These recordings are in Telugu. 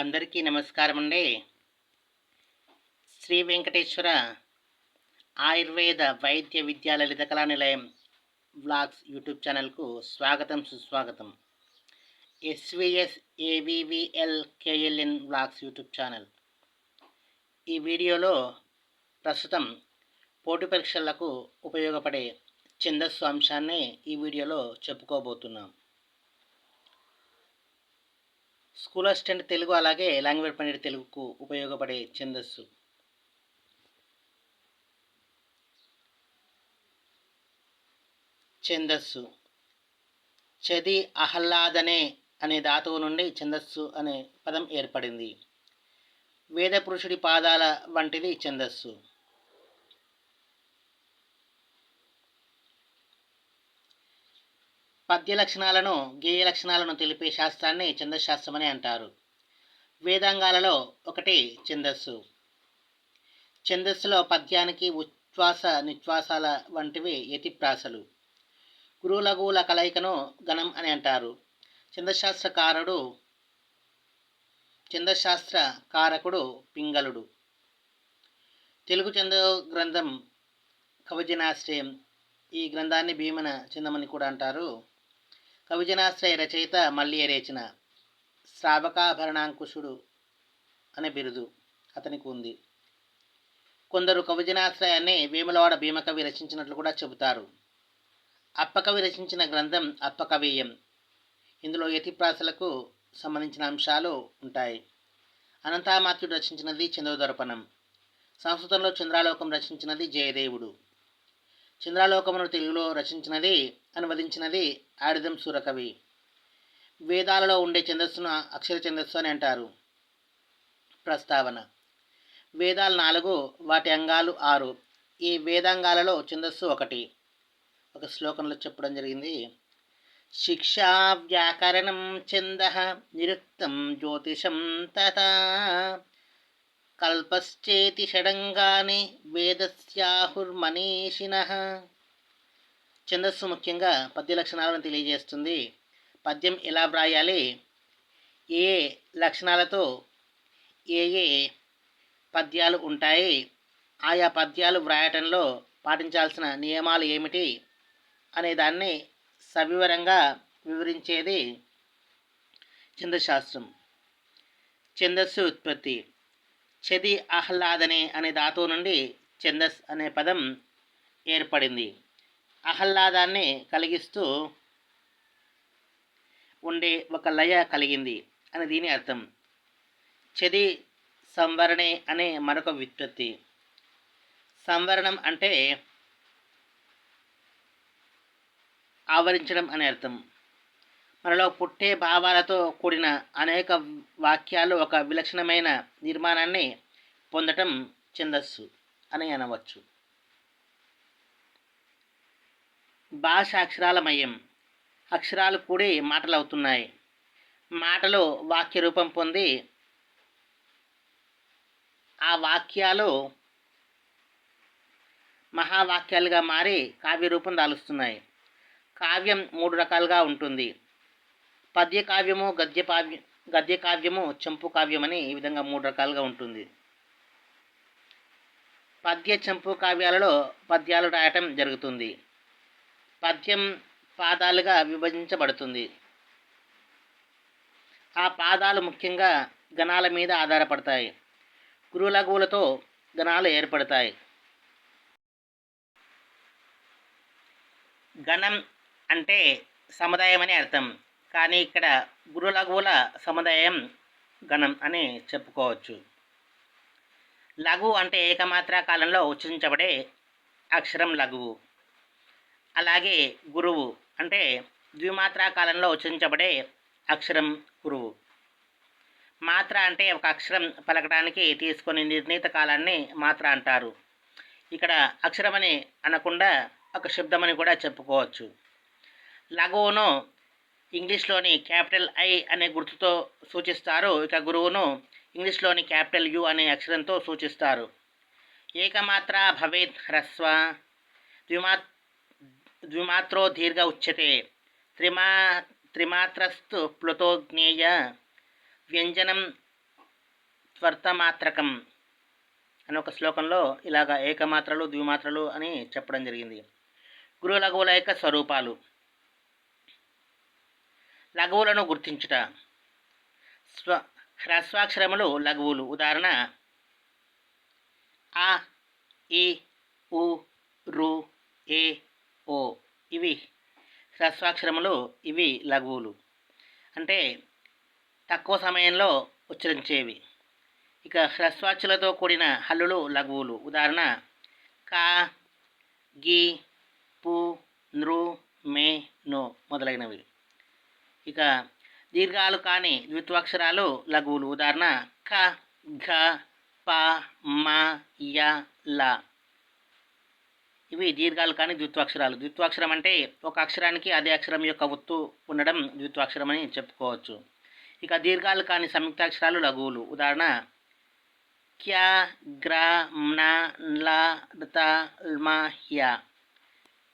అందరికీ నమస్కారం అండి శ్రీ వెంకటేశ్వర ఆయుర్వేద వైద్య విద్యా లలిత కళా నిలయం వ్లాగ్స్ యూట్యూబ్ ఛానల్కు స్వాగతం సుస్వాగతం. SVS AVVL KLN vlogs YouTube channel. ఈ వీడియోలో ప్రస్తుతం పోటీ పరీక్షలకు ఉపయోగపడే ఛందస్సు అంశాన్ని ఈ వీడియోలో చెప్పుకోబోతున్నాం. స్కూల్ అసిస్టెంట్ తెలుగు అలాగే లాంగ్వేజ్ పండిట్ తెలుగుకు ఉపయోగపడే ఛందస్సు. ఛందస్సు. చది ఆహ్లాదనే అనే ధాతువు నుండి ఛందస్సు అనే పదం ఏర్పడింది. వేద పురుషుడి పాదాల వంటిది ఛందస్సు. పద్య లక్షణాలను గేయ లక్షణాలను తెలిపే శాస్త్రాన్ని ఛందశాస్త్రం అని అంటారు. వేదాంగాలలో ఒకటి ఛందస్సు. ఛందస్సులో పద్యానికి ఉచ్ఛ్వాస నిశ్వాసాల వంటివి యతిప్రాసలు. గురులగుల కలయికను గణం అని అంటారు. ఛందశాస్త్రకారుడు ఛందశాస్త్ర కారకుడు పింగళుడు. తెలుగు చంద గ్రంథం కవజనాశ్రయం ఈ గ్రంథాన్ని భీమన చందమని కూడా అంటారు. కవిజనాశ్రయ రచయిత మల్లియ రేచిన శ్రావకాభరణాంకుశుడు అనే బిరుదు అతనికి ఉంది. కొందరు కవిజనాశ్రయాన్ని వేములవాడ భీమకవి రచించినట్లు కూడా చెబుతారు. అప్పకవి రచించిన గ్రంథం అప్పకవీయం. ఇందులో యతిప్రాసలకు సంబంధించిన అంశాలు ఉంటాయి. అనంతామాత్యుడు రచించినది చంద్రదర్పణం. సంస్కృతంలో చంద్రాలోకం రచించినది జయదేవుడు. చంద్రాలోకమును తెలుగులో రచించినది అనువదించినది ఆడిదం సూరకవి. వేదాలలో ఉండే ఛందస్సును అక్షర ఛందస్సు అని అంటారు. ప్రస్తావన. వేదాలు నాలుగు వాటి అంగాలు ఆరు. ఈ వేదాంగాలలో ఛందస్సు ఒకటి. ఒక శ్లోకంలో చెప్పడం జరిగింది. శిక్షా వ్యాకరణం ఛంద నిరుక్తం జ్యోతిషం తథా. కల్పశ్చేతి షడంగాని వేదస్యాహుర్మనీషిణ ఛందస్సు ముఖ్యంగా పద్య లక్షణాలను తెలియజేస్తుంది. పద్యం ఎలా వ్రాయాలి? ఏ లక్షణాలతో ఏ ఏ పద్యాలు ఉంటాయి? ఆయా పద్యాలు వ్రాయటంలో పాటించాల్సిన నియమాలు ఏమిటి? అనే దాన్ని సవివరంగా వివరించేది ఛందశాస్త్రం. ఛందస్సు ఉత్పత్తి. చది ఆహ్లాదనే అనే ధాతువు నుండి ఛందస్ అనే పదం ఏర్పడింది. ఆహ్లాదాన్ని కలిగిస్తూ ఉండే ఒక లయ కలిగింది అని దీని అర్థం. చది సంవరణే అనే మరొక వ్యుత్పత్తి. సంవరణం అంటే ఆవరించడం అనే అర్థం. మనలో పుట్టే భావాలతో కూడిన అనేక వాక్యాలు ఒక విలక్షణమైన నిర్మాణాన్ని పొందటం ఛందస్సు అని అనవచ్చు. భాష అక్షరాలమయం అక్షరాలు కూడి మాటలు అవుతున్నాయి మాటలు వాక్య రూపం పొంది ఆ వాక్యాలు మహావాక్యాలుగా మారి కావ్య రూపం దాలుస్తున్నాయి. కావ్యం మూడు రకాలుగా ఉంటుంది. పద్య కావ్యము గద్య కావ్యం గద్య కావ్యము కావ్యమని ఈ విధంగా మూడు రకాలుగా ఉంటుంది. పద్య చెంపు కావ్యాలలో పద్యాలు రాయటం జరుగుతుంది. పద్యం పాదాలుగా విభజించబడుతుంది. ఆ పాదాలు ముఖ్యంగా గణాల మీద ఆధారపడతాయి. గురులఘువులతో గణాలు ఏర్పడతాయి. గణం అంటే సముదాయం అని అర్థం. కానీ ఇక్కడ గురులఘువుల సముదాయం గణం అని చెప్పుకోవచ్చు. లఘు అంటే ఏకమాత్ర కాలంలో ఉచ్చరించబడే అక్షరం లఘువు అలాగే గురువు అంటే ద్విమాత్రా కాలంలో ఉచ్చరించబడే అక్షరం గురువు. మాత్ర అంటే ఒక అక్షరం పలకడానికి తీసుకొని నిర్ణీత కాలాన్ని మాత్ర అంటారు. ఇక్కడ అక్షరమని అనకుండా ఒక శబ్దమని కూడా చెప్పుకోవచ్చు. లఘువును ఇంగ్లీష్లోని క్యాపిటల్ ఐ అనే గుర్తుతో సూచిస్తారు. ఇక గురువును ఇంగ్లీష్లోని క్యాపిటల్ యు అనే అక్షరంతో సూచిస్తారు. ఏకమాత్ర భవేత్ హ్రస్వ ద్విమా ద్విమాత్రో దీర్ఘ ఉచ్యతే త్రిమా త్రిమాత్రస్తు ప్లుతో జ్ఞేయ వ్యంజనం త్వర్తమాత్రకం అని ఒక శ్లోకంలో ఇలాగ ఏకమాత్రలు ద్విమాత్రలు అని చెప్పడం జరిగింది. గురు లఘువుల యొక్క స్వరూపాలు. లఘువులను గుర్తించుట. స్వ హ్రస్వాక్షరములు లఘువులు. ఉదాహరణ ఆ ఈ ఉ రు ఏ ఓ ఇవి హ్రస్వాక్షరములు ఇవి లఘువులు. అంటే తక్కువ సమయంలో ఉచ్చరించేవి. ఇక హ్రస్వాక్షులతో కూడిన హల్లులు లఘువులు. ఉదాహరణ కా గి పు నృ మే నో మొదలైనవి. ఇక దీర్ఘాలు కాని ద్విత్వాక్షరాలు లఘువులు. ఉదాహరణ ఖ ఘ ప మ య ల. ఇవి దీర్ఘాలు కాని ద్విత్వాక్షరాలు. ద్విత్వాక్షరం అంటే ఒక అక్షరానికి అదే అక్షరం యొక్క ఒత్తు ఉండడం ద్విత్వాక్షరం అని చెప్పుకోవచ్చు. ఇక దీర్ఘాలు కాని సంయుక్తాక్షరాలు లఘువులు. ఉదాహరణ క్యా గ్ర మ్న ల త ల్మ హ్య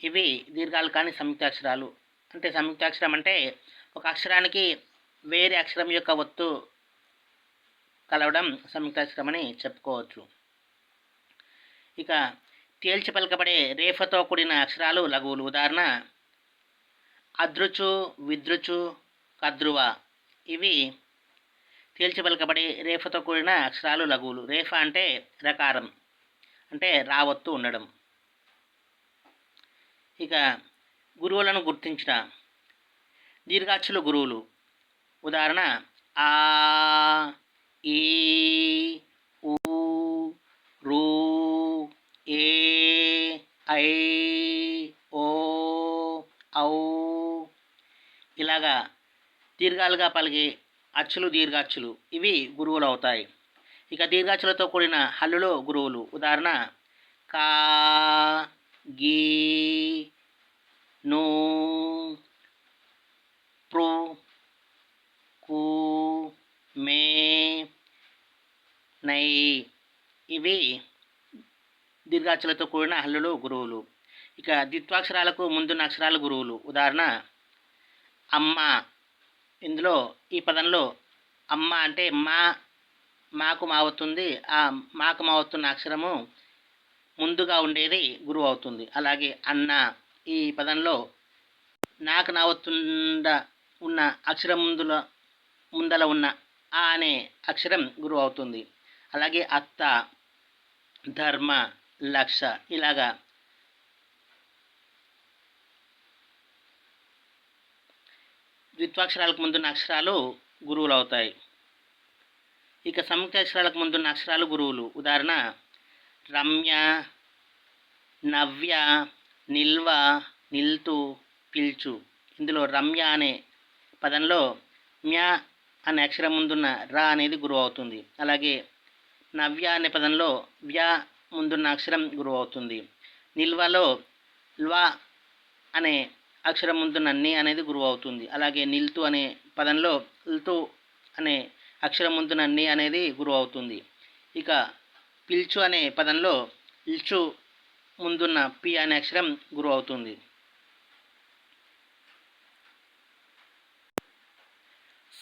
ఇవి దీర్ఘాలు కాని సంయుక్తాక్షరాలు. అంటే సంయుక్తాక్షరం అంటే ఒక అక్షరానికి వేరే అక్షరం యొక్క ఒత్తు కలవడం సంయుక్తాక్షరం అని చెప్పుకోవచ్చు. ఇక తేల్చి పలకబడే రేఫతో కూడిన అక్షరాలు లఘువులు. ఉదాహరణ అదృచు విదృచు కద్రువ. ఇవి తేల్చి పలకబడే రేఫతో కూడిన అక్షరాలు లఘువులు. రేఫ అంటే రకారం అంటే రావత్తు ఉండడం. ఇక గురువులను గుర్తించిన దీర్ఘాక్షుల గురువులు. ఉదాహరణ ఆ ఈ ఊ రూ ఏ ఐ ఓ ఔ. ఇలాగా దీర్ఘాలుగా పలిగే అచ్చులు దీర్ఘాక్షులు ఇవి గురువులు అవుతాయి. ఇక దీర్ఘాచ్చులతో కూడిన హల్లులు గురువులు. ఉదాహరణ కా గీ నూ ప్రో కు మే నై. ఇవి దీర్ఘాక్షలతో కూడిన హల్లులు గురువులు. ఇక ద్విత్వాక్షరాలకు ముందున్న అక్షరాలు గురువులు. ఉదాహరణ అమ్మ. ఇందులో ఈ పదంలో అమ్మ అంటే మా మాకు మావుతుంది ఆ మాకు మావుతున్న అక్షరము ముందుగా ఉండేది గురువు అవుతుంది. అలాగే అన్న ఈ పదంలో నాకు నావుతుండ ఉన్న అక్షరం ముందుల ముందల ఉన్న ఆ అనే అక్షరం గురువు అవుతుంది. అలాగే అత్త ధర్మ లక్ష ఇలాగా ద్విత్వాక్షరాలకు ముందున్న అక్షరాలు గురువులు అవుతాయి. ఇక సంయుక్త అక్షరాలకు ముందున్న అక్షరాలు గురువులు. ఉదాహరణ రమ్య నవ్య నిల్వ నిల్తు పిల్చు. ఇందులో రమ్య అనే పదంలో మ్యా అనే అక్షరం ముందున్న రా అనేది గురువు అవుతుంది అలాగే నవ్య అనే పదంలో వ్య ముందున్న అక్షరం గురువు అవుతుంది నిల్వలో ల్వా అనే అక్షరం ముందున్న ని అనేది గురువు అవుతుంది అలాగే నిల్తు అనే పదంలో ల్తు అనే అక్షరం ముందున్న ని అనేది గురువు అవుతుంది ఇక పిల్చు అనే పదంలో ఇల్చు ముందున్న పి అనే అక్షరం గురువు అవుతుంది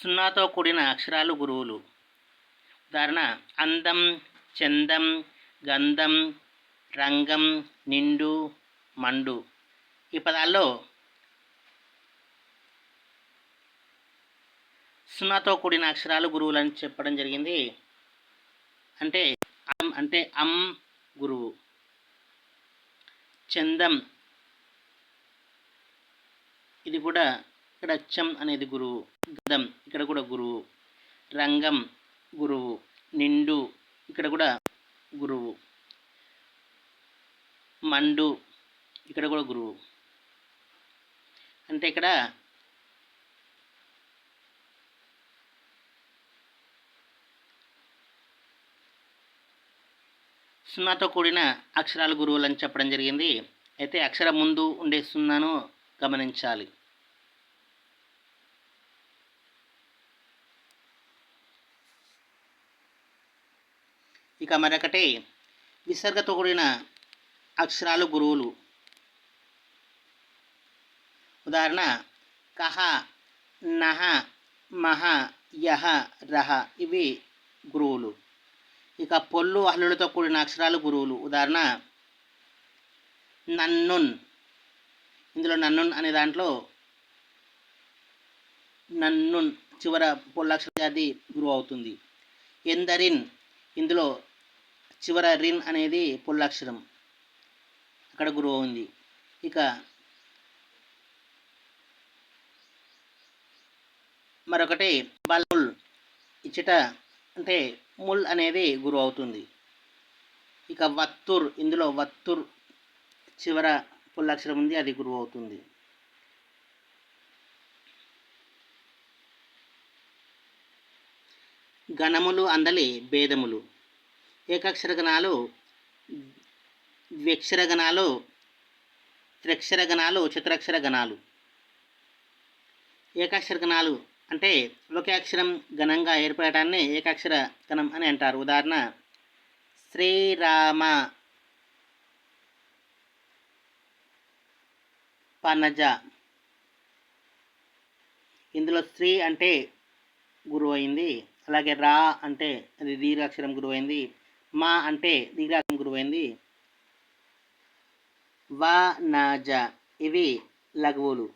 సున్నాతో కూడిన అక్షరాలు గురువులు. ఉదాహరణ అందం చందం గంధం రంగం నిండు మండు. ఈ పదాల్లో సున్నాతో కూడిన అక్షరాలు గురువులని చెప్పడం జరిగింది. అంటే అం అంటే అం గురువు. చందం ఇది కూడా ఇక్కడ చం అనేది గురువు. గదం ఇక్కడ కూడా గురువు. రంగం గురువు. నిండు ఇక్కడ కూడా గురువు. మండు ఇక్కడ కూడా గురువు. అంటే ఇక్కడ. సున్నాతో కూడిన అక్షరాలు గురువులు అని చెప్పడం జరిగింది. అయితే అక్షరం ముందు ఉండే సున్నాను గమనించాలి. ఇక మరొకటి విసర్గతో కూడిన అక్షరాలు గురువులు. ఉదాహరణ కహ నహ మహ యహ రహ ఇవి గురువులు. ఇక పొల్లు హల్లులతో కూడిన అక్షరాలు గురువులు. ఉదాహరణ నన్నున్. ఇందులో నన్నున్ అనే దాంట్లో నన్నున్ చివర పొల్లక్షరాది గురువు అవుతుంది. ఎందరిన్. ఇందులో చివర రిన్ అనేది పొల్లక్షరం. అక్కడ గురువు ఉంది. ఇక మరొకటి బల్ముల్ ఇచ్చట అంటే ముల్ అనేది గురువు అవుతుంది. ఇక వత్తుర్ ఇందులో వత్తుర్ చివర పుల్లక్షరం ఉంది అది గురువు అవుతుంది. గణములు అందలి భేదములు. ఏకాక్షర గణాలు ద్వ్యక్షర గణాలు త్రక్షర గణాలు చతురక్షర గణాలు ఏకాక్షర గణాలు అంటే ఒకే అక్షరం ఘనంగా ఏర్పడటాన్ని ఏకాక్షర గణం అని అంటారు. ఉదాహరణ శ్రీరామ పనజ. ఇందులో శ్రీ అంటే గురువు అయింది అలాగే రా అంటే అది దీర్ఘాక్షరం గురువు అయింది మా అంటే దీర్ఘాక్షరం గురువైంది. వా నాజ ఇవి లఘువులు.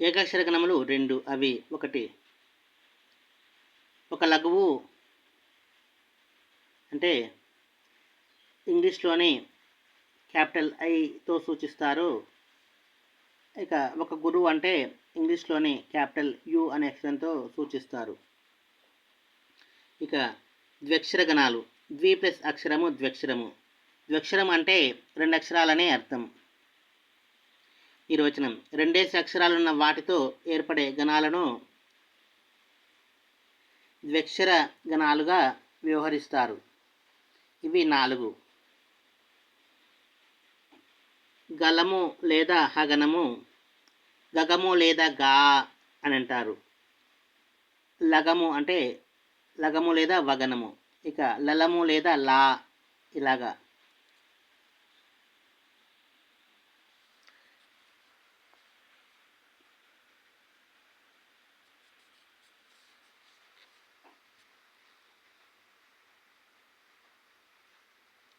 ఏకాక్షర గణములు రెండు అవి ఒకటి. ఒక లఘువు అంటే ఇంగ్లీష్లోని క్యాపిటల్ ఐతో సూచిస్తారు. ఇక ఒక గురువు అంటే ఇంగ్లీష్లోని క్యాపిటల్ యు అనే అక్షరంతో సూచిస్తారు. ఇక ద్వక్షర గణాలు ద్వి ప్లస్ అక్షరము ద్వ్యక్షరము. ద్వ్యక్షరం అంటే రెండు అక్షరాలనే అర్థం. నిర్వచనం. రెండేసి అక్షరాలున్న వాటితో ఏర్పడే గణాలను ద్వ్యక్షర గణాలుగా వ్యవహరిస్తారు. ఇవి నాలుగు. గలము లేదా హగనము గగము లేదా గా అని అంటారు. లగము అంటే లగము లేదా వగనము. ఇక లలము లేదా లా ఇలాగా.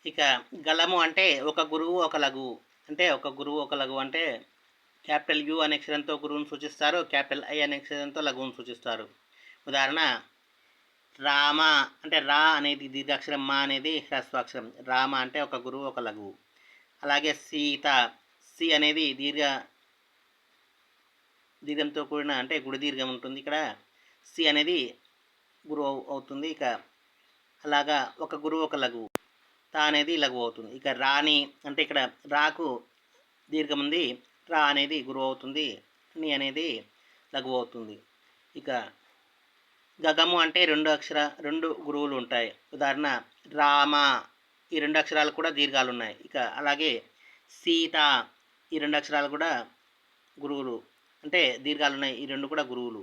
ఇక గలము అంటే ఒక గురువు ఒక లఘువు. అంటే ఒక గురువు ఒక లఘువు అంటే క్యాపిటల్ యు అనే అక్షరంతో గురువును సూచిస్తారు. క్యాపిటల్ ఐ అనే అక్షరంతో లఘువును సూచిస్తారు. ఉదాహరణ రామ అంటే రా అనేది దీర్ఘాక్షరం మా అనేది హ్రస్వాక్షరం. రామ అంటే ఒక గురువు ఒక లఘువు. అలాగే సీత సి అనేది దీర్ఘ దీర్ఘంతో కూడిన అంటే గుడి దీర్ఘం ఉంటుంది ఇక్కడ. సి అనేది గురువు అవుతుంది ఇక. అలాగా ఒక గురువు ఒక లఘువు. తా అనేది లఘువు అవుతుంది. ఇక రాణి అంటే ఇక్కడ రాకు దీర్ఘం ఉంది. రా అనేది గురువు అవుతుంది. ని అనేది లఘువు అవుతుంది. ఇక గగము అంటే రెండు అక్షర రెండు గురువులు ఉంటాయి. ఉదాహరణ రామ ఈ రెండు అక్షరాలు కూడా దీర్ఘాలు ఉన్నాయి ఇక అలాగే సీత ఈ రెండు అక్షరాలు కూడా గురువులు. అంటే దీర్ఘాలు ఉన్నాయి ఈ రెండు కూడా గురువులు.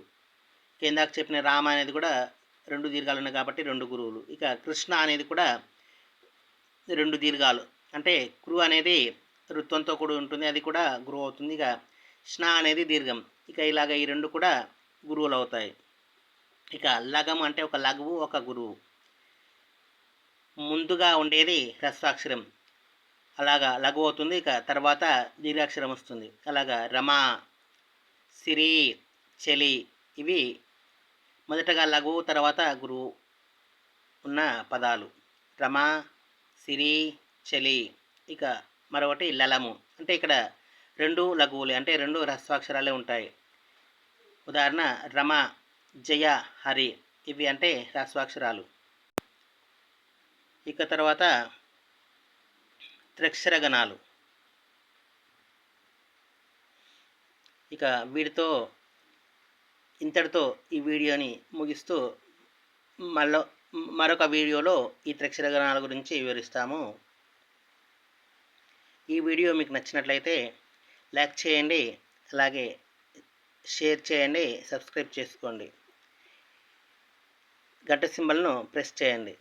కిందాక చెప్పిన రామ అనేది కూడా రెండు దీర్ఘాలు ఉన్నాయి కాబట్టి రెండు గురువులు. ఇక కృష్ణ అనేది కూడా రెండు దీర్ఘాలు. అంటే కృ అనేది రుత్వంతో కూడి ఉంటుంది. అది కూడా గురువు అవుతుంది. ఇక స్నా అనేది దీర్ఘం. ఇక ఇలాగ ఈ రెండు కూడా గురువులు అవుతాయి. ఇక లగం అంటే ఒక లఘువు ఒక గురువు. ముందుగా ఉండేది హ్రస్వాక్షరం అలాగా లఘు అవుతుంది ఇక తర్వాత దీర్ఘాక్షరం వస్తుంది. అలాగా రమ సిరి చలి ఇవి మొదటగా లఘువు తర్వాత గురువు ఉన్న పదాలు. రమ సిరి చలి ఇక మరొకటి లలము. అంటే ఇక్కడ రెండు లఘువులే అంటే రెండు హ్రస్వాక్షరాలే ఉంటాయి. ఉదాహరణ రమ జయ హరి ఇవి అంటే హ్రస్వాక్షరాలు ఇక తర్వాత త్రక్షర గణాలు ఇక వీటితో ఇంతటితో ఈ వీడియోని ముగిస్తూ మళ్ళీ మరొక వీడియోలో ఈ త్రక్షర గణాల గురించి వివరిస్తాము. ఈ వీడియో మీకు నచ్చినట్లయితే లైక్ చేయండి అలాగే షేర్ చేయండి సబ్స్క్రైబ్ చేసుకోండి. గంట సింబల్ను ప్రెస్ చేయండి.